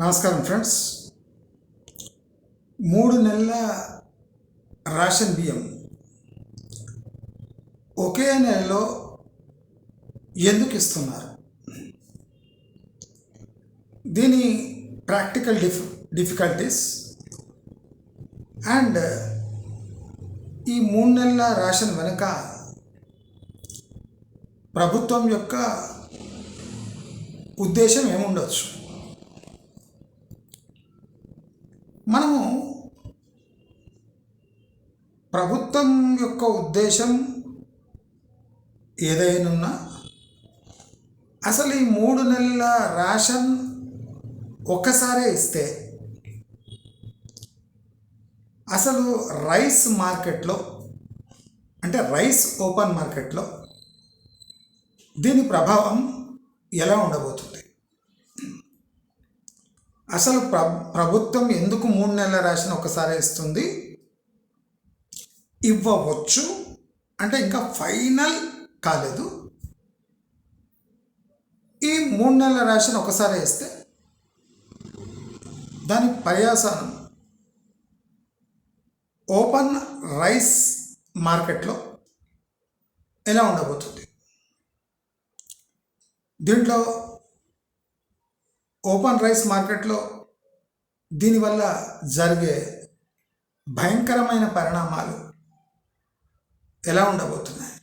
నమస్కారం ఫ్రెండ్స్. మూడు నెలల రేషన్ బియ్యం. ఒకే నెలలో ఎందుకు ఇస్తున్నారు? దీని ప్రాక్టికల్ డిఫ్ డిఫికల్టీస్ అండ్ ఈ మూడు నెలల రేషన్ వెనుక ప్రభుత్వం యొక్క ఉద్దేశం ఏముండొచ్చు? మనము ప్రభుత్వం యొక్క ఉద్దేశం ఏదైనా అసలు ఈ మూడు నెలల రేషన్ ఒక్కసారే ఇస్తే అసలు రైస్ మార్కెట్లో అంటే రైస్ ఓపెన్ మార్కెట్లో దీని ప్రభావం ఎలా ఉండబోతుంది? అసలు ప్ర ప్రభుత్వం ఎందుకు మూడు నెలల రేషన్ ఒకసారి ఇస్తుంది? ఇవ్వవచ్చు అంటే ఇంకా ఫైనల్ కాలేదు. ఈ మూడు నెలల రేషన్ ఒకసారి ఇస్తే దాని పర్యాసనం ఓపెన్ రైస్ మార్కెట్లో ఎలా ఉండబోతుంది? దీంట్లో ఓపెన్ రైస్ మార్కెట్లో దీనివల్ల జరిగే భయంకరమైన పరిణామాలు ఎలా ఉండబోతున్నాయి?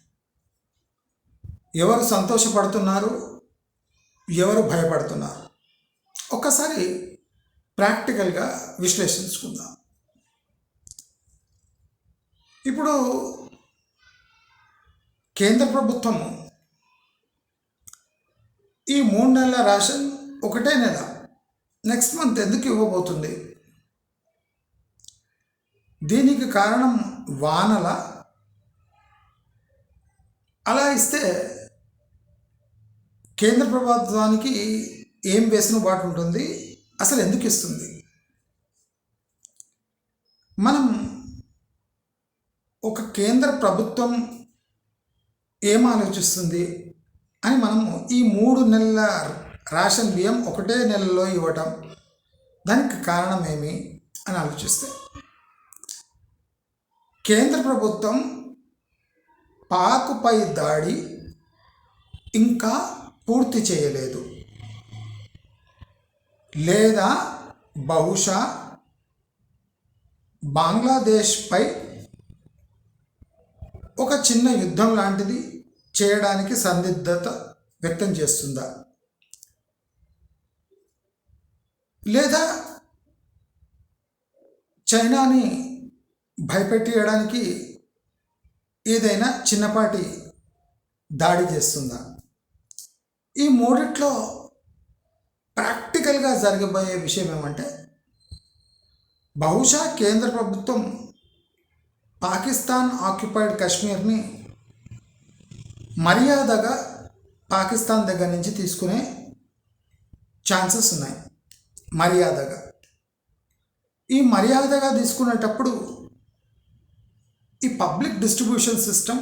ఎవరు సంతోషపడుతున్నారు? ఎవరు భయపడుతున్నారు? ఒక్కసారి ప్రాక్టికల్గా విశ్లేషించుకుందాం. ఇప్పుడు కేంద్ర ప్రభుత్వము ఈ మూడు నెలల రేషన్ ఒకటే నెల. నెక్స్ట్ మంత్ ఎందుకు ఇవ్వబోతుంది? దీనికి కారణం వానల? అలా ఇస్తే కేంద్ర ప్రభుత్వానికి ఏం వెసులుబాటు ఉంటుంది? అసలు ఎందుకు ఇస్తుంది? మనం ఒక కేంద్ర ప్రభుత్వం ఏం ఆలోచిస్తుంది అని మనము ఈ మూడు నెలల రేషన్ బియ్యం ఒకటే నెలలో ఇవ్వటం దానికి కారణం ఏమి అని ఆలోచిస్తే. కేంద్ర ప్రభుత్వం పాకుపై దాడి ఇంకా పూర్తి చేయలేదు. లేదా బహుశా బంగ్లాదేశ్పై ఒక చిన్న యుద్ధం లాంటిది చేయడానికి సందిగ్ధత వ్యక్తం చేస్తుందా? లేదా చైనాని భయపెట్టేయడానికి ఏదైనా చిన్నపాటి దాడి చేస్తుందా? ఈ మూడిట్లో ప్రాక్టికల్గా జరగబోయే విషయం ఏమంటే బహుశా కేంద్ర ప్రభుత్వం పాకిస్తాన్ ఆక్యుపైడ్ కాశ్మీర్ని మర్యాదగా పాకిస్తాన్ దగ్గర నుంచి తీసుకునే ఛాన్సెస్ ఉన్నాయి. మర్యాదగా. ఈ మర్యాదగా తీసుకునేటప్పుడు ఈ పబ్లిక్ డిస్ట్రిబ్యూషన్ సిస్టమ్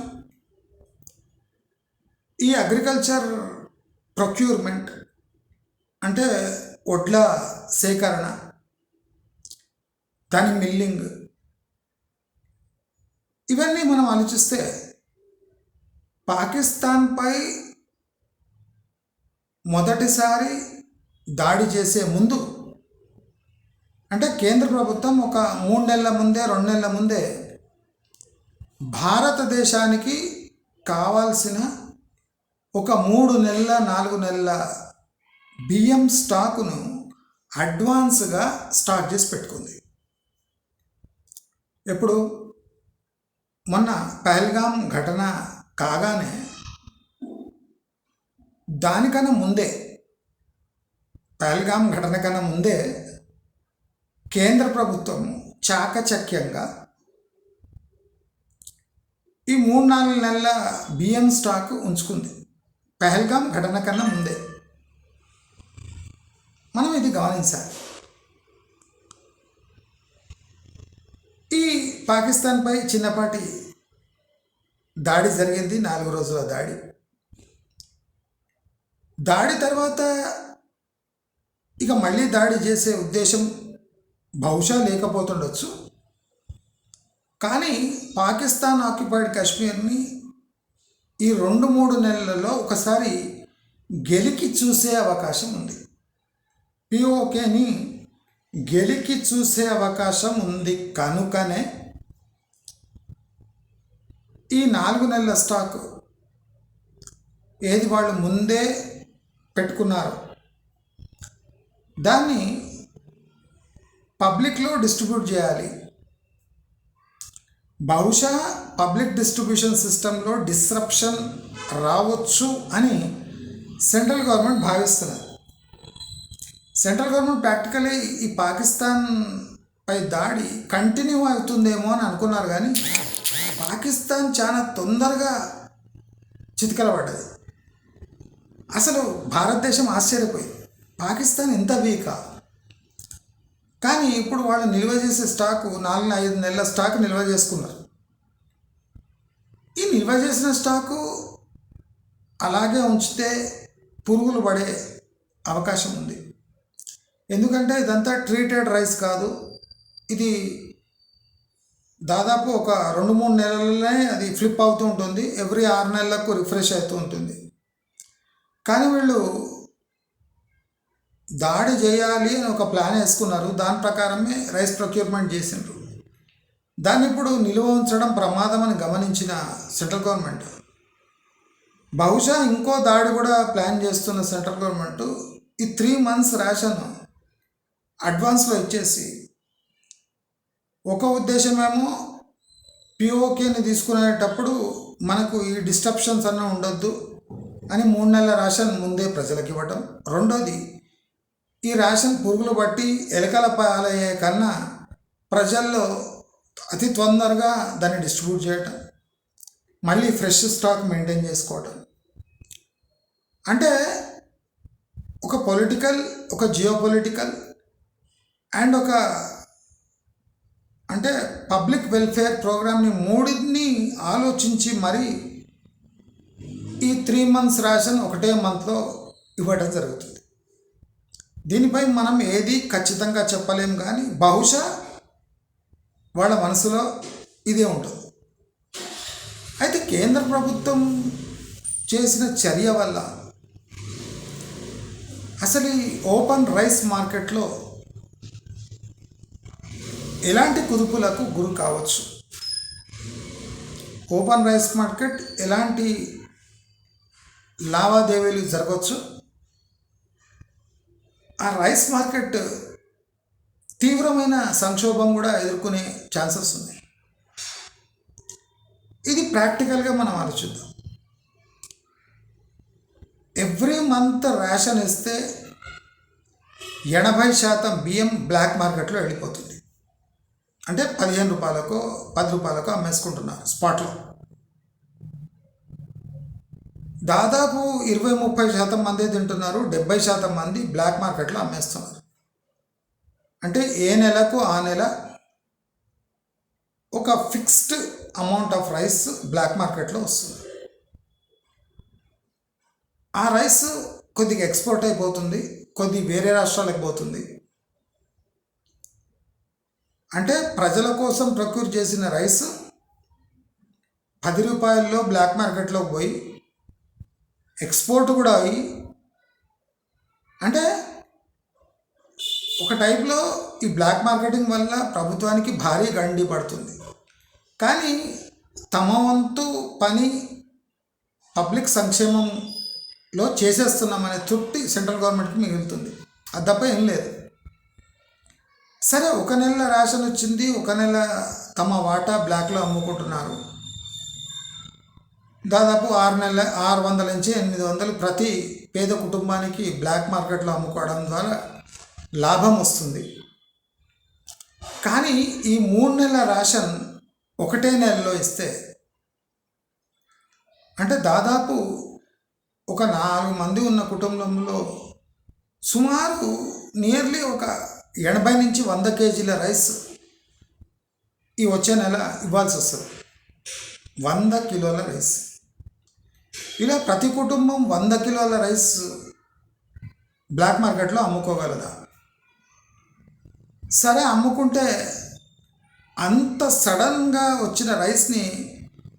ఈ అగ్రికల్చర్ ప్రొక్యూర్మెంట్ అంటే వడ్ల సేకరణ దాని మిల్లింగ్ ఇవన్నీ మనం ఆలోచిస్తే పాకిస్తాన్పై మొదటిసారి దాడి చేసే ముందు అంటే కేంద్ర ప్రభుత్వం ఒక మూడు నెలల ముందే రెండు నెలల ముందే భారతదేశానికి కావాల్సిన ఒక మూడు నెలల నాలుగు నెలల బియ్యం స్టాకును అడ్వాన్స్గా స్టార్ట్ చేసి పెట్టుకుంది. ఎప్పుడు? మొన్న పహల్గాం ఘటన కాగానే దానికన్నా ముందే పహల్గాం ఘటన కన్నా ముందే కేంద్ర ప్రభుత్వం చాకచక్యంగా ఈ మూడు నాలుగు నెలల బియ్యం స్టాక్ ఉంచుకుంది. పహల్గాం ఘటన కన్నా ముందే. మనం ఇది గమనించాలి. ఈ పాకిస్తాన్పై చిన్నపాటి దాడి జరిగింది నాలుగు రోజుల దాడి. దాడి తర్వాత ఇక మళ్ళీ దాడి చేసే ఉద్దేశం బహుశా లేకపోతుండొచ్చు. కానీ పాకిస్తాన్ ఆక్యుపైడ్ కాశ్మీర్ని ఈ రెండు మూడు నెలలలో ఒకసారి గెలికి చూసే అవకాశం ఉంది. పిఓకేని గెలికి చూసే అవకాశం ఉంది కనుకనే ఈ నాలుగు నెలల స్టాక్ ఏది వాళ్ళు ముందే పెట్టుకున్నారు. దాన్ని పబ్లిక్లో డిస్ట్రిబ్యూట్ చేయాలి. బహుశా పబ్లిక్ డిస్ట్రిబ్యూషన్ సిస్టంలో డిస్రప్షన్ రావచ్చు అని సెంట్రల్ గవర్నమెంట్ భావిస్తున్నారు. సెంట్రల్ గవర్నమెంట్ ప్రాక్టికలీ ఈ పాకిస్తాన్ పై దాడి కంటిన్యూ అవుతుందేమో అని అనుకున్నారు కానీ పాకిస్తాన్ చాలా తొందరగా చితికలబడ్డది. అసలు భారతదేశం ఆశ్చర్యపోయింది. పాకిస్తాన్ ఎంత వీకా? కానీ ఇప్పుడు వాళ్ళు నిల్వ చేసే స్టాకు నాలుగు ఐదు నెలల స్టాక్ నిల్వ చేసుకున్నారు. ఈ నిల్వ చేసిన స్టాకు అలాగే ఉంచితే పురుగులు పడే అవకాశం ఉంది. ఎందుకంటే ఇదంతా ట్రీటెడ్ రైస్ కాదు. ఇది దాదాపు ఒక రెండు మూడు నెలలనే అది ఫ్లిప్ అవుతూ ఉంటుంది. ఎవ్రీ ఆరు నెలలకు రిఫ్రెష్ అవుతూ ఉంటుంది. కానీ వీళ్ళు దాడి చేయాలి అని ఒక ప్లాన్ వేసుకున్నారు. దాని ప్రకారమే రైస్ ప్రొక్యూర్మెంట్ చేసిండ్రు. దాన్ని ఇప్పుడు నిల్వ ఉంచడం ప్రమాదం అని గమనించిన సెంట్రల్ గవర్నమెంట్. బహుశా ఇంకో దాడి కూడా ప్లాన్ చేస్తున్న సెంట్రల్ గవర్నమెంట్ ఈ త్రీ మంత్స్ రేషన్ అడ్వాన్స్లో ఇచ్చేసి. ఒక ఉద్దేశమేమో పిఓకేని తీసుకునేటప్పుడు మనకు ఈ డిస్టర్బ్షన్స్ అన్న ఉండొద్దు అని మూడు నెలల రేషన్ ముందే ప్రజలకు ఇవ్వటం. రెండోది ఈ రేషన్ పురుగులు బట్టి ఎలకల పాలయ్యే కన్నా ప్రజల్లో అతి తొందరగా దాన్ని డిస్ట్రిబ్యూట్ చేయటం మళ్ళీ ఫ్రెష్ స్టాక్ మెయింటైన్ చేసుకోవటం. అంటే ఒక పొలిటికల్ ఒక జియో పొలిటికల్ అండ్ ఒక అంటే పబ్లిక్ వెల్ఫేర్ ప్రోగ్రామ్ని మూడింటిని ఆలోచించి మరి ఈ త్రీ మంత్స్ రేషన్ ఒకటే మంత్లో ఇవ్వడం జరుగుతుంది. దీనిపై మనం ఏది ఖచ్చితంగా చెప్పలేం కానీ బహుశా వాళ్ళ మనసులో ఇదే ఉంటుంది. అయితే కేంద్ర ప్రభుత్వం చేసిన చర్య వల్ల అసలు ఈ ఓపెన్ రైస్ మార్కెట్లో ఎలాంటి కుదుపులకు గురి కావచ్చు? ఓపెన్ రైస్ మార్కెట్ ఎలాంటి లావాదేవీలు జరగవచ్చు? ఆ రైస్ మార్కెట్ తీవ్రమైన సంక్షోభం కూడా ఎదుర్కొనే ఛాన్సెస్ ఉన్నాయి. ఇది ప్రాక్టికల్గా మనం ఆలోచిద్దాం. ఎవ్రీ మంత్ రేషన్ ఇస్తే ఎనభై శాతం బియ్యం బ్లాక్ మార్కెట్లో వెళ్ళిపోతుంది. అంటే పదిహేను రూపాయలకు పది రూపాయలకు అమ్మేసుకుంటున్నారు స్పాట్లో. దాదాపు ఇరవై ముప్పై శాతం మంది తింటున్నారు డెబ్బై శాతం మంది బ్లాక్ మార్కెట్లో అమ్మేస్తున్నారు. అంటే ఏ నెలకు ఆ నెల ఒక fixed amount of rice black మార్కెట్లో వస్తుంది. ఆ రైస్ కొద్దిగా ఎక్స్పోర్ట్ అయిపోతుంది కొద్ది వేరే రాష్ట్రాలకు పోతుంది. అంటే ప్రజల కోసం ప్రొక్యూర్ చేసిన రైస్ పది రూపాయల్లో బ్లాక్ మార్కెట్లో పోయి ఎక్స్పోర్ట్ కూడా అయ్యి అంటే ఒక టైప్లో ఈ బ్లాక్ మార్కెటింగ్ వల్ల ప్రభుత్వానికి భారీ గండి పడుతుంది. కానీ తమ వంతు పని పబ్లిక్ సంక్షేమంలో చేసేస్తున్నామనే తృప్తి సెంట్రల్ గవర్నమెంట్కి మిగులుతుంది అది తప్ప ఏం లేదు. సరే ఒక నెల రేషన్ వచ్చింది ఒక నెల తమ వాటా బ్లాక్లో అమ్ముకుంటున్నారు. దాదాపు ఆరు నెలల ఆరు వందల నుంచి ఎనిమిది వందలు ప్రతి పేద కుటుంబానికి బ్లాక్ మార్కెట్లో అమ్ముకోవడం ద్వారా లాభం వస్తుంది. కానీ ఈ మూడు నెలల రేషన్ ఒకటే నెలలో ఇస్తే అంటే దాదాపు ఒక నాలుగు మంది ఉన్న కుటుంబంలో సుమారు నియర్లీ ఒక ఎనభై నుంచి వంద కేజీల రైస్ ఈ వచ్చే నెల ఇవ్వాల్సి వస్తుంది. వంద కిలోల రైస్. ఇలా ప్రతి కుటుంబం వంద కిలోల రైస్ బ్లాక్ మార్కెట్లో అమ్ముకోగలదా? సరే అమ్ముకుంటే అంత సడన్గా వచ్చిన రైస్ని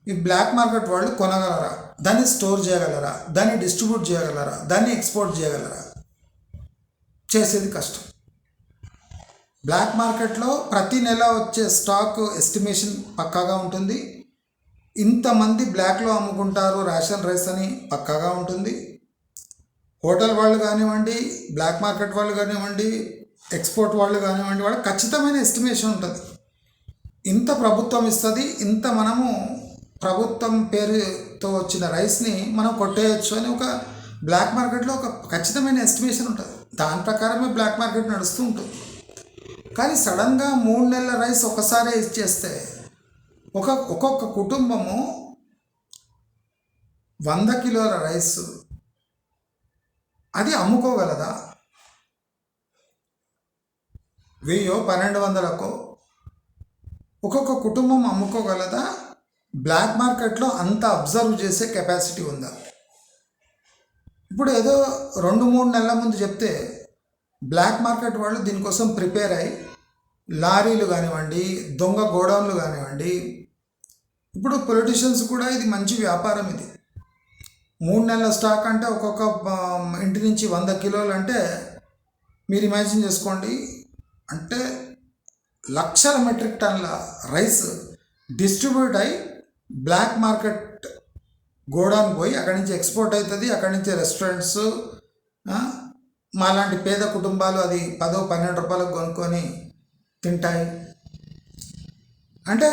ఈ బ్లాక్ మార్కెట్ వాళ్ళు కొనగలరా? దాన్ని స్టోర్ చేయగలరా? దాన్ని డిస్ట్రిబ్యూట్ చేయగలరా? దాన్ని ఎక్స్పోర్ట్ చేయగలరా? చేసేది కష్టం. బ్లాక్ మార్కెట్లో ప్రతి నెల వచ్చే స్టాక్ ఎస్టిమేషన్ పక్కాగా ఉంటుంది. ఇంతమంది బ్లాక్లో అమ్ముకుంటారు రేషన్ రైస్ అని పక్కాగా ఉంటుంది. హోటల్ వాళ్ళు కానివ్వండి బ్లాక్ మార్కెట్ వాళ్ళు కానివ్వండి ఎక్స్పోర్ట్ వాళ్ళు కానివ్వండి వాళ్ళ ఖచ్చితమైన ఎస్టిమేషన్ ఉంటుంది. ఇంత ప్రభుత్వం ఇస్తుంది ఇంత మనము ప్రభుత్వం పేరుతో వచ్చిన రైస్ని మనం కొట్టేయచ్చు అని ఒక బ్లాక్ మార్కెట్లో ఒక ఖచ్చితమైన ఎస్టిమేషన్ ఉంటుంది. దాని ప్రకారమే బ్లాక్ మార్కెట్ నడుస్తూ ఉంటుంది. కానీ సడన్గా మూడు నెలల రైస్ ఒకసారి ఇచ్చేస్తే ఒక ఒక్కొక్క కుటుంబము వంద కిలోల రైస్. అది అమ్ముకోగలదా? వెయ్యో పన్నెండు వందలకో? ఒక్కొక్క కుటుంబం అమ్ముకోగలదా? బ్లాక్ మార్కెట్లో అంత అబ్జర్వ్ చేసే కెపాసిటీ ఉందా? ఇప్పుడు ఏదో రెండు మూడు నెలల ముందు చెప్తే బ్లాక్ మార్కెట్ వాళ్ళు దీనికోసం ప్రిపేర్ అయ్యి లారీలు కానివ్వండి దొంగ గోడౌన్లు కానివ్వండి ఇప్పుడు పొలిటీషియన్స్ కూడా ఇది మంచి వ్యాపారం ఇది. మూడు నెలల స్టాక్ అంటే ఒక్కొక్క ఇంటి నుంచి వంద కిలోలు అంటే మీరు ఇమాజిన్ చేసుకోండి. అంటే లక్షల మెట్రిక్ టన్ల రైస్ డిస్ట్రిబ్యూట్ అయి బ్లాక్ మార్కెట్ గోడౌన్ పోయి అక్కడి నుంచి ఎక్స్పోర్ట్ అవుతుంది అక్కడి నుంచి రెస్టారెంట్స్ మాలాంటి పేద కుటుంబాలు అది పదో పన్నెండు రూపాయలకు కొనుక్కొని తింటాయి. అంటే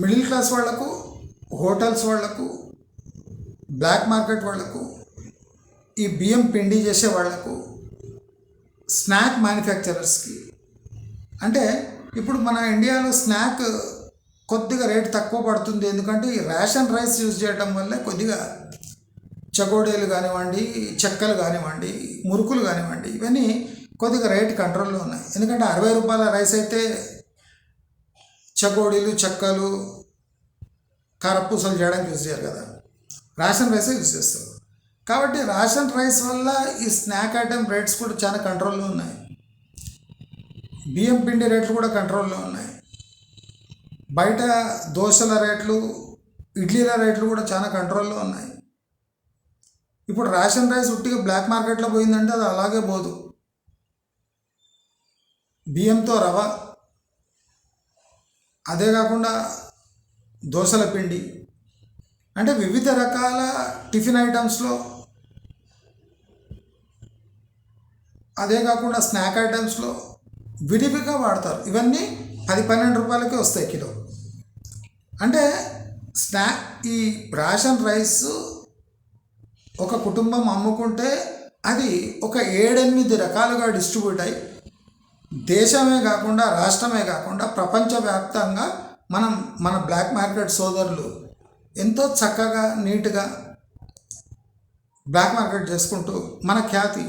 మిడిల్ క్లాస్ వాళ్ళకు హోటల్స్ వాళ్ళకు బ్లాక్ మార్కెట్ వాళ్ళకు ఈ బియ్యం పిండి చేసే వాళ్ళకు స్నాక్ మ్యానుఫ్యాక్చరర్స్కి. అంటే ఇప్పుడు మన ఇండియాలో స్నాక్ కొద్దిగా రేట్ తక్కువ పడుతుంది. ఎందుకంటే ఈ రేషన్ రైస్ యూజ్ చేయడం వల్ల కొద్దిగా చకోడీలు కానివ్వండి చెక్కలు కానివ్వండి మురుకులు కానివ్వండి ఇవన్నీ కొద్దిగా రేట్ కంట్రోల్లో ఉన్నాయి. ఎందుకంటే అరవై రూపాయల రైస్ అయితే చకోడీలు చెక్కలు కారపూసలు చేయడానికి యూజ్ చేయరు కదా. రేషన్ రైసే యూజ్ చేస్తారు. కాబట్టి రేషన్ రైస్ వల్ల ఈ స్నాక్ ఐటెం రేట్స్ కూడా చాలా కంట్రోల్లో ఉన్నాయి. బియ్యం పిండి రేట్లు కూడా కంట్రోల్లో ఉన్నాయి. బయట దోశల రేట్లు ఇడ్లీల రేట్లు కూడా చాలా కంట్రోల్లో ఉన్నాయి. ఇప్పుడు రేషన్ రైస్ ఉట్టిగా బ్లాక్ మార్కెట్లో పోయిందంటే అది అలాగే పోదు. బియ్యంతో రవ అదే కాకుండా దోశల పిండి. అంటే వివిధ రకాల టిఫిన్ ఐటమ్స్లో అదే కాకుండా స్నాక్ ఐటమ్స్లో విడివిగా వాడతారు. ఇవన్నీ పది పన్నెండు రూపాయలకే వస్తాయి కిలో. అంటే స్నాక్ ఈ రేషన్ రైస్ ఒక కుటుంబం అమ్ముకుంటే అది ఒక ఏడెనిమిది రకాలుగా డిస్ట్రిబ్యూట్ అయ్యి దేశమే కాకుండా రాష్ట్రమే కాకుండా ప్రపంచవ్యాప్తంగా మనం మన బ్లాక్ మార్కెట్ సోదరులు ఎంతో చక్కగా నీట్గా బ్లాక్ మార్కెట్ చేసుకుంటూ మన ఖ్యాతి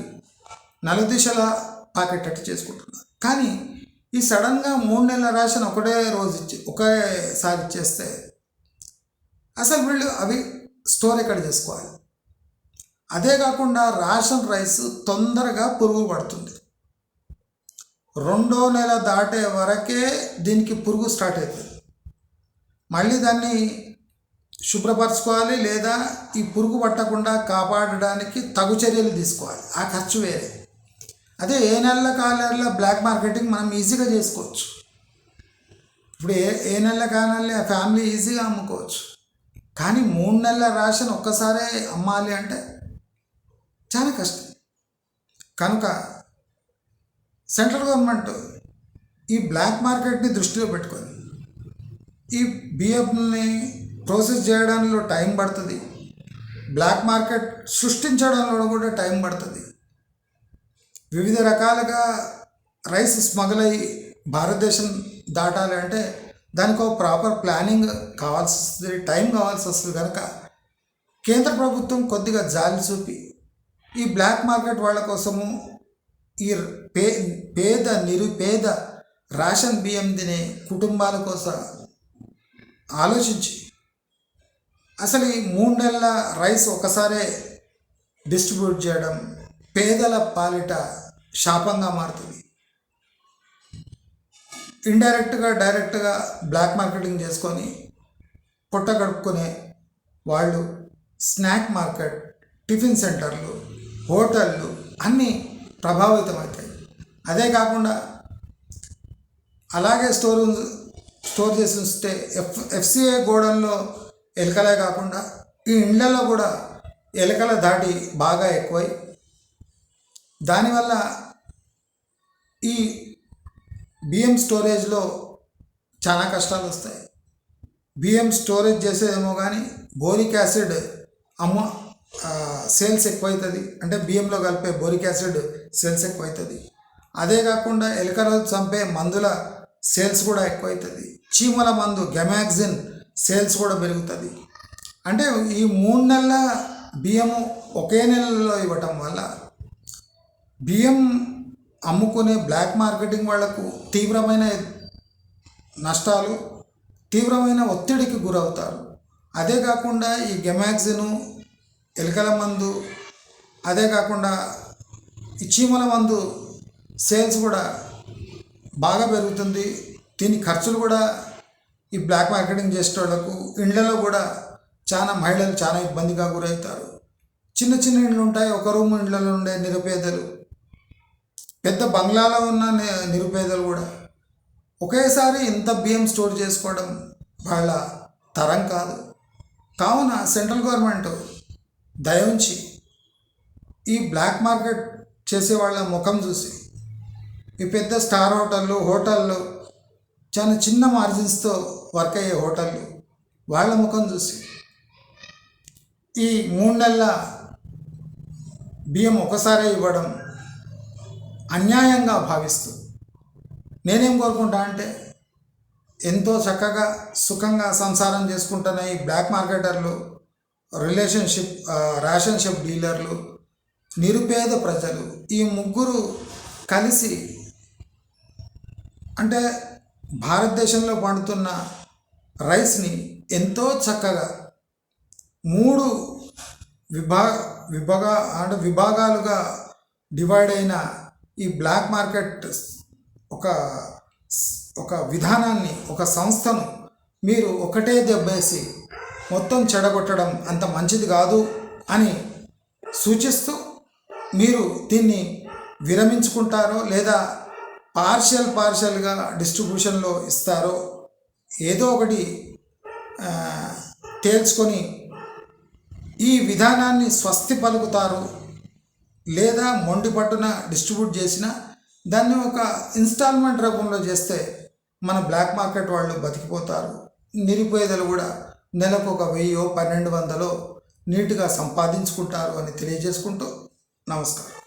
నలుదిశల పాకెట్ చేసుకుంటున్నారు. కానీ ఈ సడన్గా మూడు నెలల రేషన్ ఒకటే రోజు ఇచ్చి ఒకేసారి ఇచ్చేస్తే అసలు వీళ్ళు అవి స్టోర్ ఎక్కడ చేసుకోవాలి. అదే కాకుండా రేషన్ రైస్ తొందరగా పురుగు పడుతుంది. రెండో నెల దాటే వరకే దీనికి పురుగు స్టార్ట్ అవుతుంది. మళ్ళీ దాన్ని శుభ్రపరచుకోవాలి లేదా ఈ పురుగు పట్టకుండా కాపాడడానికి తగు చర్యలు తీసుకోవాలి. ఆ ఖర్చు వేరే. అదే ఏ నెలల కాలేళ్ళ బ్లాక్ మార్కెటింగ్ మనం ఈజీగా చేసుకోవచ్చు. ఇప్పుడు ఏ ఏ నెల కానాలి ఆ ఫ్యామిలీ ఈజీగా అమ్ముకోవచ్చు. కానీ మూడు నెలల రాషన్ ఒక్కసారే అమ్మాలి అంటే చాలా కష్టం. కనుక సెంట్రల్ గవర్నమెంట్ ఈ బ్లాక్ మార్కెట్ని దృష్టిలో పెట్టుకొని ఈ బియ్యంని ప్రాసెస్ చేయడంలో టైం పడుతుంది. బ్లాక్ మార్కెట్ సృష్టించడంలో కూడా టైం పడుతుంది. వివిధ రకాలుగా రైస్ స్మగుల్ అయ్యి భారతదేశం దాటాలి అంటే దానికి ఒక ప్రాపర్ ప్లానింగ్ కావాల్సి వస్తుంది టైం కావాల్సి వస్తుంది కనుక కేంద్ర ప్రభుత్వం కొద్దిగా జాలి చూపి ఈ బ్లాక్ మార్కెట్ వాళ్ళ కోసము ఈ పే పేద నిరుపేద రేషన్ బియ్యం తినే కుటుంబాల కోసం ఆలోచించి. అసలు ఈ మూడు నెలల రైస్ ఒకసారే డిస్ట్రిబ్యూట్ చేయడం పేదల పాలిట శాపంగా మారుతుంది. ఇండైరెక్ట్గా డైరెక్ట్గా బ్లాక్ మార్కెటింగ్ చేసుకొని పొట్ట గడుపుకునే వాళ్ళు స్నాక్ మార్కెట్ టిఫిన్ సెంటర్లు హోటళ్ళు అన్నీ ప్రభావితం అవుతాయి అదే కాకుండా అలాగే స్టోర్ స్టోర్ చేసి ఉంటే ఎఫ్ ఎఫ్సిఏ గోడౌన్లో ఎలుకలే కాకుండా ఈ ఇండ్లలో కూడా ఎలుకల దాటి బాగా ఎక్కువై దానివల్ల ఈ బియ్యం స్టోరేజ్లో చాలా కష్టాలు వస్తాయి. బియ్యం స్టోరేజ్ చేసేదేమో కానీ బోరిక్ యాసిడ్ అమ్మ సేల్స్ ఎక్కువవుతుంది అంటే బియ్యంలో కలిపే బోరిక్ యాసిడ్ సేల్స్ ఎక్కువవుతుంది అదే కాకుండా ఎలుకలు చంపే మందుల సేల్స్ కూడా ఎక్కువవుతుంది చీమల మందు గెమాక్సిన్ సేల్స్ కూడా పెరుగుతుంది. అంటే ఈ మూడు నెలల బియ్యము ఒకే నెలలో ఇవ్వటం వల్ల బియ్యం అమ్ముకునే బ్లాక్ మార్కెటింగ్ వాళ్ళకు తీవ్రమైన నష్టాలు తీవ్రమైన ఒత్తిడికి గురవుతారు. అదే కాకుండా ఈ గెమాక్సిను ఎలుకల మందు అదే కాకుండా ఈ చీమల మందు సేల్స్ కూడా బాగా పెరుగుతుంది. దీని ఖర్చులు కూడా ఈ బ్లాక్ మార్కెటింగ్ చేసేటోళ్ళకు ఇండ్లలో కూడా చాలా మహిళలు చాలా ఇబ్బందిగా గురవుతారు. చిన్న చిన్న ఇండ్లు ఉంటాయి. ఒక రూమ్ ఇండ్లలో ఉండే నిరుపేదలు పెద్ద బంగ్లాలో ఉన్న నిరుపేదలు కూడా ఒకేసారి ఇంత బియ్యం స్టోర్ చేసుకోవడం వాళ్ళ తరం కాదు. కావున సెంట్రల్ గవర్నమెంట్ దయ ఉంచి ఈ బ్లాక్ మార్కెట్ చేసే వాళ్ళ ముఖం చూసి ఈ పెద్ద స్టార్ హోటళ్ళు హోటళ్ళు చాలా చిన్న మార్జిన్స్తో వర్క్ అయ్యే హోటళ్ళు వాళ్ళ ముఖం చూసి. ఈ మూడు నెలల బియ్యం ఒకసారే ఇవ్వడం అన్యాయంగా భావిస్తూ. నేనేం కోరుకుంటా అంటే ఎంతో చక్కగా సుఖంగా సంసారం చేసుకుంటున్న ఈ బ్లాక్ మార్కెటర్లు రిలేషన్షిప్ రేషన్షిప్ డీలర్లు నిరుపేద ప్రజలు ఈ ముగ్గురు కలిసి అంటే భారతదేశంలో పండుతున్న రైస్ని ఎంతో చక్కగా మూడు విభా విభాగా అంటే విభాగాలుగా డివైడ్ అయిన ఈ బ్లాక్ మార్కెట్ ఒక ఒక విధానాన్ని ఒక సంస్థను మీరు ఒకటే దెబ్బేసి మొత్తం చెడగొట్టడం అంత మంచిది కాదు అని సూచిస్తూ మీరు దీన్ని విరమించుకుంటారో లేదా పార్షియల్ పార్షియల్గా డిస్ట్రిబ్యూషన్లో ఇస్తారో ఏదో ఒకటి తేల్చుకొని ఈ విధానాన్ని స్వస్తి పలుకుతారు లేదా మొండి పట్టున డిస్ట్రిబ్యూట్ చేసిన దాన్ని ఒక ఇన్స్టాల్మెంట్ రూపంలో చేస్తే మన బ్లాక్ మార్కెట్ వాళ్ళు బతికిపోతారు. నిరుపేదలు కూడా నెలకు ఒక వెయ్యో పన్నెండు వందలో నీట్గా సంపాదించుకుంటారు అని తెలియజేసుకుంటూ నమస్కారం.